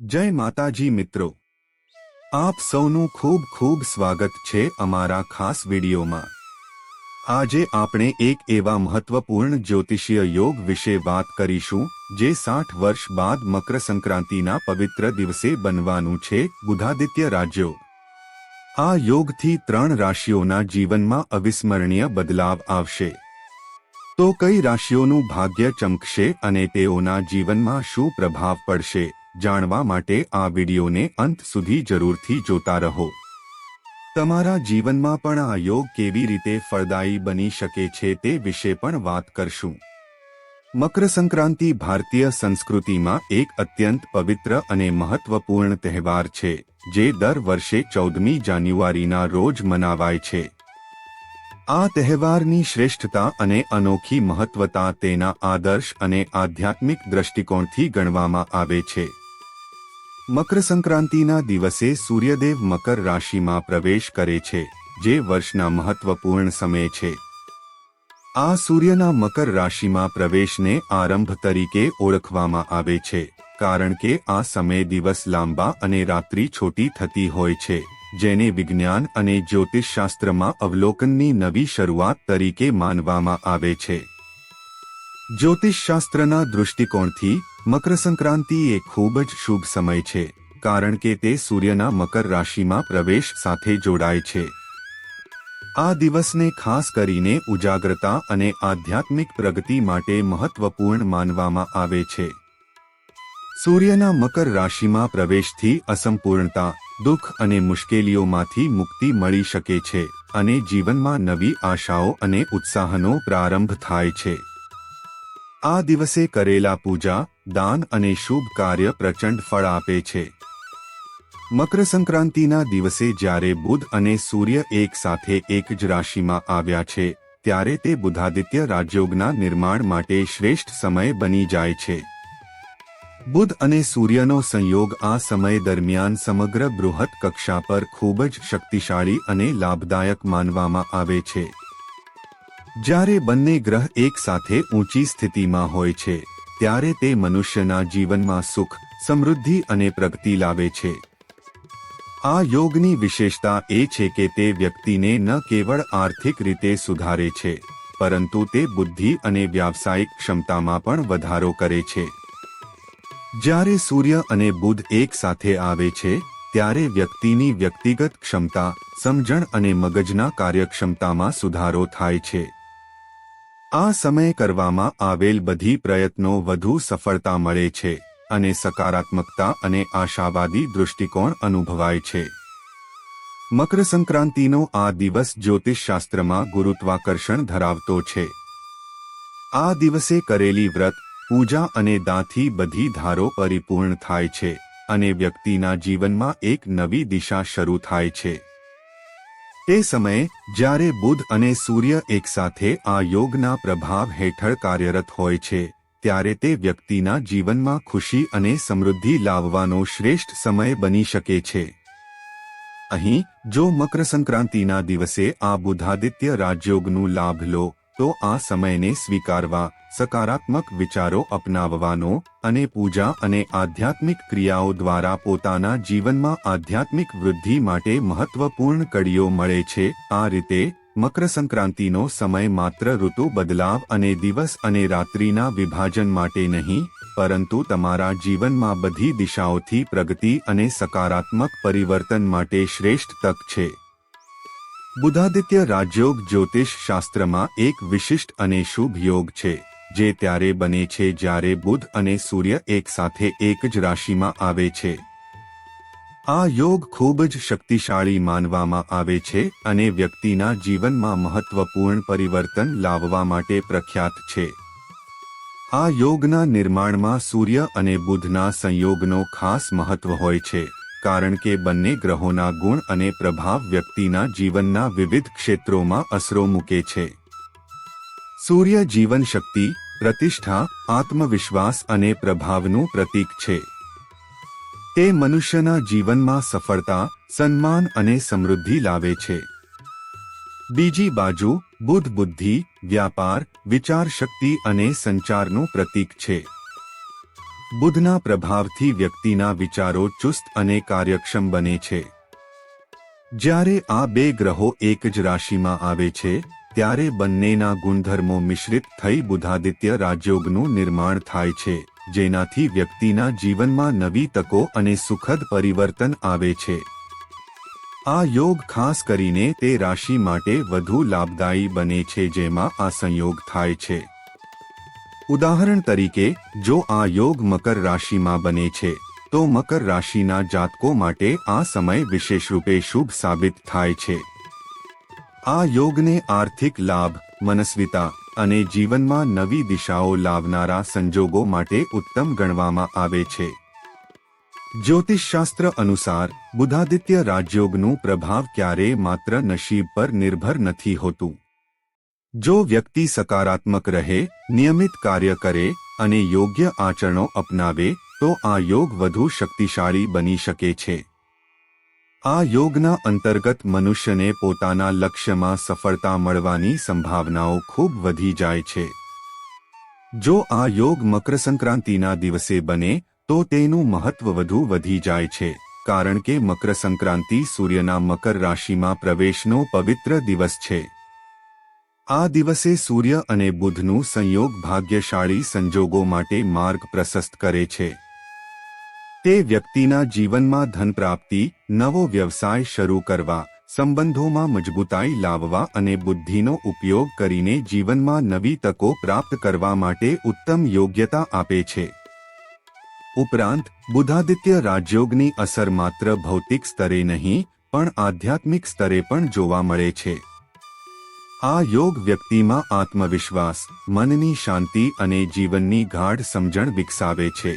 જય માતાજી મિત્રો. આપ સૌનું ખૂબ ખૂબ સ્વાગત છે અમારા ખાસ વિડીયોમાં. આજે આપણે એક એવા મહત્વપૂર્ણ જ્યોતિષીય યોગ વિશે વાત કરીશું, જે સાઠ વર્ષ બાદ મકર સંક્રાંતિના પવિત્ર દિવસે બનવાનું છે, બુધાદિત્ય રાજ્યો. આ યોગથી ત્રણ રાશિઓના જીવનમાં અવિસ્મરણીય બદલાવ આવશે. તો કઈ રાશિઓનું ભાગ્ય ચમકશે અને તેઓના જીવનમાં શું પ્રભાવ પડશે? જાણવા માટે આ વિડીયોને અંત સુધી જરૂરથી જોતા રહો. તમારા જીવનમાં પણ આ યોગ કેવી રીતે ફળદાયી બની શકે છે તે વિશે પણ વાત કરશું. મકર સંક્રાંતિ ભારતીય સંસ્કૃતિમાં એક અત્યંત પવિત્ર અને મહત્વપૂર્ણ તહેવાર છે, જે દર વર્ષે ચૌદમી જાન્યુઆરીના રોજ મનાવાય છે. આ તહેવારની શ્રેષ્ઠતા અને અનોખી મહત્વતા તેના આદર્શ અને આધ્યાત્મિક દ્રષ્ટિકોણથી ગણવામાં આવે છે. મકર સંક્રાંતિના દિવસે સૂર્યદેવ મકર રાશિમાં પ્રવેશ કરે છે, જે વર્ષના મહત્વપૂર્ણ સમય છે. આ સૂર્યના મકર રાશિમાં પ્રવેશને આરંભ તરીકે ઓળખવામાં આવે છે, કારણ કે આ સમય દિવસ લાંબા અને રાત્રિ છોટી થતી હોય છે, જેને વિજ્ઞાન અને જ્યોતિષશાસ્ત્રમાં અવલોકનની નવી શરૂઆત તરીકે માનવામાં આવે છે. જ્યોતિષશાસ્ત્રના દૃષ્ટિકોણથી મકર સંક્રાંતિ એ ખૂબ જ શુભ સમય છે, કારણ કે તે સૂર્યના મકર રાશિમાં પ્રવેશ સાથે જોડાય છે. આ દિવસને ખાસ કરીને ઉજાગ્રતા અને આધ્યાત્મિક પ્રગતિ માટે મહત્વપૂર્ણ માનવામાં આવે છે. સૂર્યના મકર રાશિમાં પ્રવેશથી અસંપૂર્ણતા, દુઃખ અને મુશ્કેલીઓમાંથી મુક્તિ મળી શકે છે અને જીવનમાં નવી આશાઓ અને ઉત્સાહનો પ્રારંભ થાય છે. આ દિવસે કરેલા પૂજા, દાન અને શુભ કાર્ય પ્રચંડ ફળ આપે છે. મકર સંક્રાંતિના દિવસે જ્યારે બુધ અને સૂર્ય એક સાથે એક જ રાશિમાં આવ્યા છે, ત્યારે તે બુધાદિત્ય રાજયોગના નિર્માણ માટે શ્રેષ્ઠ સમય બની જાય છે. બુધ અને સૂર્યનો સંયોગ આ સમય દરમિયાન સમગ્ર બૃહદ કક્ષા પર ખૂબ જ શક્તિશાળી અને લાભદાયક માનવામાં આવે છે. જ્યારે બંને ગ્રહ એકસાથે ઊંચી સ્થિતિમાં હોય છે, ત્યારે તે મનુષ્યના જીવનમાં સુખ, સમૃદ્ધિ અને પ્રગતિ લાવે છે. આ યોગની વિશેષતા એ છે કે તે વ્યક્તિને ન કેવળ આર્થિક રીતે સુધારે છે, પરંતુ તે બુદ્ધિ અને વ્યાવસાયિક ક્ષમતામાં પણ વધારો કરે છે. જ્યારે સૂર્ય અને બુધ એકસાથે આવે છે, ત્યારે વ્યક્તિની વ્યક્તિગત ક્ષમતા, સમજણ અને મગજના કાર્યક્ષમતામાં સુધારો થાય છે. આ સમયે કરવામાં આવેલ બધી પ્રયત્નો વધુ સફળતા મળે છે અને સકારાત્મકતા અને આશાવાદી દૃષ્ટિકોણ અનુભવાય છે. મકર સંક્રાંતિનો આ દિવસ જ્યોતિષશાસ્ત્રમાં ગુરુત્વાકર્ષણ ધરાવતો છે. આ દિવસે કરેલી વ્રત, પૂજા અને દાંથી બધી ધારો પરિપૂર્ણ થાય છે અને વ્યક્તિના જીવનમાં એક નવી દિશા શરૂ થાય છે. તે સમયે, જ્યારે બુધ અને સૂર્ય એકસાથે આ યોગના પ્રભાવ હેઠળ કાર્યરત હોય છે, ત્યારે તે વ્યક્તિના જીવનમાં ખુશી અને સમૃદ્ધિ લાવવાનો શ્રેષ્ઠ સમય બની શકે છે. અહીં, જો મકર સંક્રાંતિના દિવસે આ બુધાદિત્ય રાજયોગનું લાભ લો તો આ સમયને સ્વીકારવા, સકારાત્મક વિચારો અપનાવવાનો અને પૂજા અને આધ્યાત્મિક ક્રિયાઓ દ્વારા પોતાના જીવનમાં આધ્યાત્મિક વૃદ્ધિ માટે મહત્વપૂર્ણ કડીઓ મળે છે. આ રીતે મકર સંક્રાંતિનો સમય માત્ર ઋતુ બદલાવ અને દિવસ અને રાત્રિના વિભાજન માટે નહીં, પરંતુ તમારા જીવનમાં બધી દિશાઓથી પ્રગતિ અને સકારાત્મક પરિવર્તન માટે શ્રેષ્ઠ તક છે. બુધાદિત્ય રાજયોગ જ્યોતિષ શાસ્ત્રમાં એક વિશિષ્ટ અને શુભ યોગ છે, જે ત્યારે બને છે જ્યારે બુધ અને સૂર્ય એક સાથે એક જ રાશિમાં આવે છે. આ યોગ ખૂબ જ શક્તિશાળી માનવામાં આવે છે અને વ્યક્તિના જીવનમાં મહત્વપૂર્ણ પરિવર્તન લાવવા માટે પ્રખ્યાત છે. આ યોગના નિર્માણમાં સૂર્ય અને બુધના સંયોગનો ખાસ મહત્વ હોય છે. કારણ કે બંને ગ્રહોના ગુણ અને પ્રભાવ વ્યક્તિના જીવનના વિવિધ ક્ષેત્રોમાં અસરો મૂકે છે. સૂર્ય જીવન શક્તિ, પ્રતિષ્ઠા, આત્મવિશ્વાસ અને પ્રભાવનું પ્રતીક છે. તે મનુષ્યના જીવનમાં સફળતા, સન્માન અને સમૃદ્ધિ લાવે છે. બીજી બાજુ, બુદ્ધ બુદ્ધિ, વ્યાપાર, વિચાર શક્તિ અને સંચારનું પ્રતીક છે. બુધના પ્રભાવથી વ્યક્તિના વિચારો ચુસ્ત અને કાર્યક્ષમ બને છે. જ્યારે આ બે ગ્રહો એક જ રાશિમાં આવે છે, ત્યારે બંનેના ગુણધર્મો મિશ્રિત થઈ બુધાદિત્ય રાજયોગનું નિર્માણ થાય છે, જેનાથી વ્યક્તિના જીવનમાં નવી તકો અને સુખદ પરિવર્તન આવે છે. આ યોગ ખાસ કરીને તે રાશિ માટે વધુ લાભદાયી બને છે જેમાં આ સંયોગ થાય છે. ઉદાહરણ તરીકે, જો આ યોગ મકર રાશિમાં બને છે, તો મકર રાશિના જાતકો માટે આ સમય વિશેષ રૂપે શુભ સાબિત થાય છે. આ યોગને આર્થિક લાભ, મનસ્વિતા અને જીવનમાં નવી દિશાઓ લાવનારા સંજોગો માટે ઉત્તમ ગણવામાં આવે છે. જ્યોતિષશાસ્ત્ર અનુસાર, બુધાદિત્ય રાજયોગનું પ્રભાવ ક્યારેય માત્ર નસીબ પર નિર્ભર નથી હોતું. જો વ્યક્તિ સકારાત્મક રહે, નિયમિત કાર્ય કરે અને યોગ્ય આચરણો અપનાવે, તો આ યોગ વધુ શક્તિશાળી બની શકે છે. આ યોગના અંતર્ગત મનુષ્યને પોતાના લક્ષ્યમાં સફળતા મળવાની સંભાવનાઓ ખૂબ વધી જાય છે. જો આ યોગ મકર સંક્રાંતિના દિવસે બને, તો તેનું મહત્વ વધુ વધી જાય છે, કારણ કે મકર સંક્રાંતિ સૂર્યના મકર રાશિમાં પ્રવેશનો પવિત્ર દિવસ છે. આ દિવસે સૂર્ય અને બુધનું સંયોગ ભાગ્યશાળી સંજોગો માટે માર્ગ પ્રશસ્ત કરે છે. તે વ્યક્તિના જીવનમાં ધન પ્રાપ્તિ, નવો વ્યવસાય શરૂ કરવા, સંબંધોમાં મજબૂતાઈ લાવવા અને બુદ્ધિનો ઉપયોગ કરીને જીવનમાં નવી તકો પ્રાપ્ત કરવા માટે ઉત્તમ યોગ્યતા આપે છે. ઉપરાંત, બુધાદિત્ય રાજયોગની અસર માત્ર ભૌતિક સ્તરે નહીં, પણ આધ્યાત્મિક સ્તરે પણ જોવા મળે છે. આ યોગ વ્યક્તિમાં આત્મવિશ્વાસ, મનની શાંતિ અને જીવનની ગાઢ સમજણ વિકસાવે છે.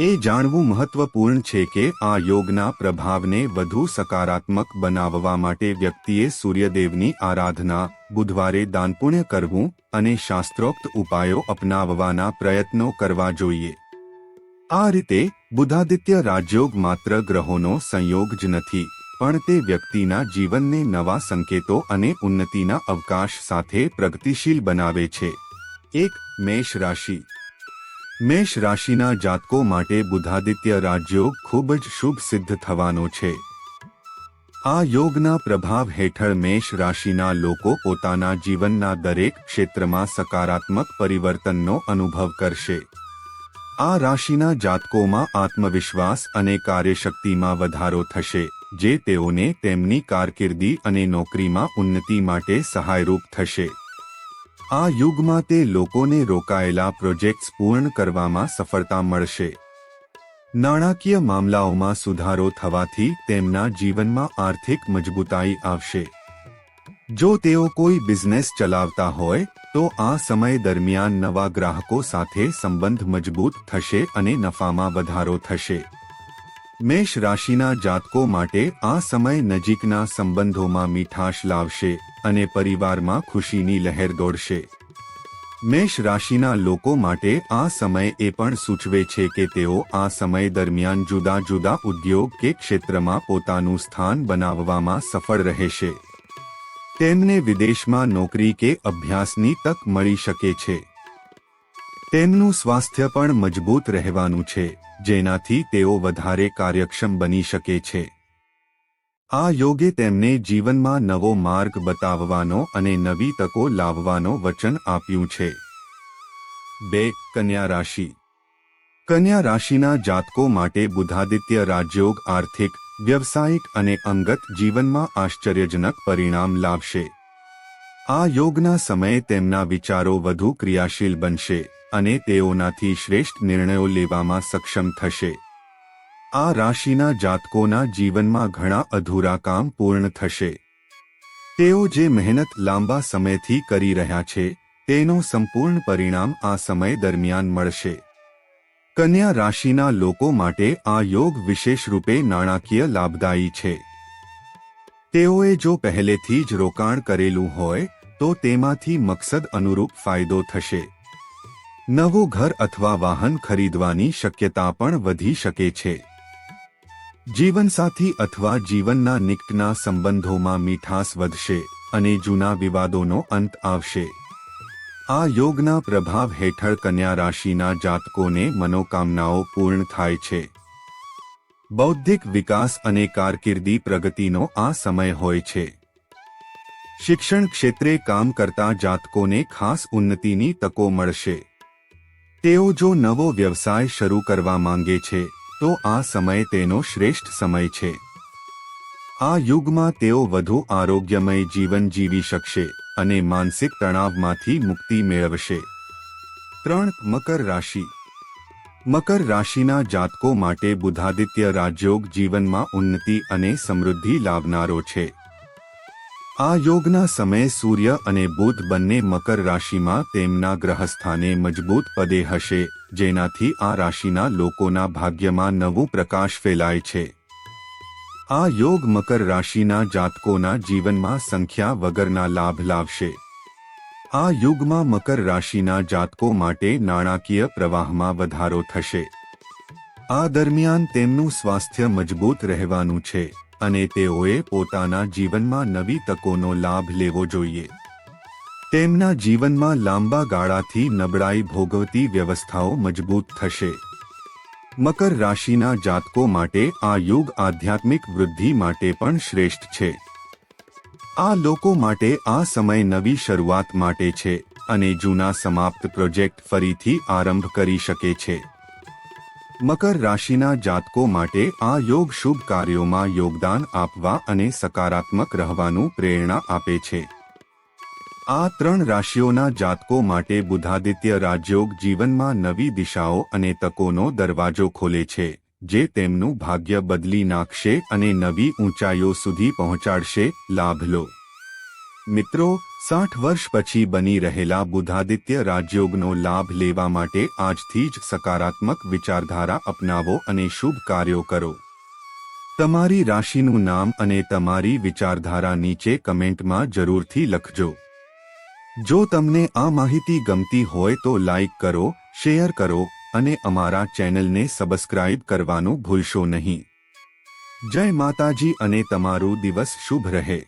એ જાણવું મહત્વપૂર્ણ છે કે આ યોગના પ્રભાવને વધુ સકારાત્મક બનાવવા માટે વ્યક્તિએ સૂર્યદેવની આરાધના, બુધવારે દાનપુણ્ય કરવું અને શાસ્ત્રોક્ત ઉપાયો અપનાવવાના પ્રયત્નો કરવા જોઈએ. આ રીતે બુધાદિત્ય રાજયોગ માત્ર ગ્રહોનો સંયોગ જ નથી. પણ તે વ્યક્તિના જીવનને નવા સંકેતો અને ઉન્નતિના અવકાશ સાથે પ્રગતિશીલ બનાવે છે. એક, મેષ રાશિ. મેષ રાશિના જાતકો માટે બુધાદિત્ય રાજયોગ ખૂબ જ શુભ સિદ્ધ થવાનો છે. આ યોગના પ્રભાવ હેઠળ મેષ રાશિના લોકો પોતાના જીવનના દરેક ક્ષેત્રમાં સકારાત્મક પરિવર્તનનો અનુભવ કરશે. આ રાશિના જાતકોમાં આત્મવિશ્વાસ અને કાર્યશક્તિમાં વધારો થશે. જે તેઓને તેમની કારકિર્દી અને નોકરીમાં ઉન્નતિ માટે સહાયરૂપ થશે. આ યુગમાં તે લોકોને રોકાયેલા પ્રોજેક્ટ્સ પૂર્ણ કરવામાં સફળતા મળશે. નાણાકીય મામલાઓમાં સુધારો થવાથી તેમના જીવનમાં આર્થિક મજબૂતાઈ આવશે. જો તેઓ કોઈ બિઝનેસ ચલાવતા હોય, તો આ સમય દરમિયાન નવા ગ્રાહકો સાથે સંબંધ મજબૂત થશે અને નફામાં વધારો થશે. મેષ રાશિના જાતકો માટે આ સમય નજીકના સંબંધોમાં મીઠાશ લાવશે અને પરિવારમાં ખુશીની લહેર દોડશે. મેષ રાશિના લોકો માટે આ સમય એ પણ સૂચવે છે કે તેઓ આ સમય દરમિયાન જુદા જુદા ઉદ્યોગ કે ક્ષેત્રમાં પોતાનું સ્થાન બનાવવામાં સફળ રહેશે. તેમને વિદેશમાં નોકરી કે અભ્યાસની તક મળી શકે છે. તેમનું સ્વાસ્થ્ય પણ મજબૂત રહેવાનું છે. જેનાથી તેઓ વધારે કાર્યક્ષમ બની શકે છે. આ યોગે તેમને જીવનમાં નવો માર્ગ બતાવવાનો અને નવી તકો લાવવાનો વચન આપ્યું છે. બે, કન્યા રાશિ. કન્યા રાશિના જાતકો માટે બુધાદિત્ય રાજયોગ આર્થિક, વ્યવસાયિક અને અંગત જીવનમાં આશ્ચર્યજનક પરિણામ લાવશે આ યોગના સમયે તેમના વિચારો વધુ ક્રિયાશીલ બનશે. અને તેઓનાથી શ્રેષ્ઠ નિર્ણયો લેવામાં સક્ષમ થશે. આ રાશિના જાતકોના જીવનમાં ઘણા અધૂરા કામ પૂર્ણ થશે. તેઓ જે મહેનત લાંબા સમયથી કરી રહ્યા છે, તેનો સંપૂર્ણ પરિણામ આ સમય દરમિયાન મળશે. કન્યા રાશિના લોકો માટે આ યોગ વિશેષ રૂપે નાણાકીય લાભદાયી છે. તેઓએ જો પહેલેથી જ રોકાણ કરેલું હોય, તો તેમાંથી મકસદ અનુરૂપ ફાયદો થશે. નવું ઘર અથવા વાહન ખરીદવાની શક્યતા પણ વધી શકે છે. જીવનસાથી અથવા જીવનના નિકટના સંબંધોમાં મીઠાસ વધશે અને જૂના વિવાદોનો અંત આવશે. આ યોગના પ્રભાવ હેઠળ કન્યા રાશિના જાતકોને મનોકામનાઓ પૂર્ણ થાય છે. બૌદ્ધિક વિકાસ અને કારકિર્દી પ્રગતિનો આ સમય હોય છે. શિક્ષણ ક્ષેત્રે કામ કરતા જાતકોને ખાસ ઉન્નતિની તકો મળશે. તેઓ જો નવો વ્યવસાય શરૂ કરવા માંગે છે, તો આ સમય તેનો શ્રેષ્ઠ સમય છે. આ યુગમાં તેઓ વધુ આરોગ્યમય જીવન જીવી શકશે અને માનસિક તણાવમાંથી મુક્તિ મેળવશે. ત્રણ, મકર રાશિ. મકર રાશિના જાતકો માટે બુધાદિત્ય રાજયોગ જીવનમાં ઉન્નતિ અને સમૃદ્ધિ લાવનારો છે. આ યોગના સમયે સૂર્ય અને બુધ બંને મકર રાશિમાં તેમના ગ્રહસ્થાને મજબૂત પદે હશે, જેનાથી આ રાશિના લોકોના ભાગ્યમાં નવું પ્રકાશ ફેલાય છે. આ યોગ મકર રાશિના જાતકોના જીવનમાં સંખ્યા વગરના લાભ લાવશે. આ યુગમાં મકર રાશિના જાતકો માટે નાણાકીય પ્રવાહમાં વધારો થશે. આ દરમિયાન તેમનું સ્વાસ્થ્ય મજબૂત રહેવાનું છે. અને તેઓએ પોતાના જીવનમાં નવી તકોનો લાભ લેવો જોઈએ. તેમના જીવનમાં લાંબા ગાળાથી નબળાઈ ભોગવતી વ્યવસ્થાઓ મજબૂત થશે. મકર રાશિના જાતકો માટે આ યુગ આધ્યાત્મિક વૃદ્ધિ માટે પણ શ્રેષ્ઠ છે. આ લોકો માટે આ સમય નવી શરૂઆત માટે છે અને જૂના સમાપ્ત પ્રોજેક્ટ ફરીથી આરંભ કરી શકે છે. મકર રાશિના જાતકો માટે આ યોગ શુભ કાર્યોમાં યોગદાન આપવા અને સકારાત્મક રહેવાનું પ્રેરણા આપે છે. આ ત્રણ રાશિઓના જાતકો માટે બુધાદિત્ય રાજયોગ જીવનમાં નવી દિશાઓ અને તકોનો દરવાજો ખોલે છે, જે તેમનું ભાગ્ય બદલી નાખશે અને નવી ઊંચાઈઓ સુધી પહોંચાડશે. લાભ લો મિત્રો, સાઠ વર્ષ પછી બની રહેલા બુધાદિત્ય રાજયોગનો લાભ લેવા માટે આજથી જ સકારાત્મક વિચારધારા અપનાવો અને શુભ કાર્યો કરો. તમારી રાશિનું નામ અને તમારી વિચારધારા નીચે કમેન્ટમાં જરૂરથી લખજો. જો તમને આ માહિતી ગમતી હોય તો લાઇક કરો, શેર કરો અને અમારા ચેનલને સબસ્ક્રાઇબ કરવાનું ભૂલશો નહીં. જય માતાજી અને તમારું દિવસ શુભ રહે.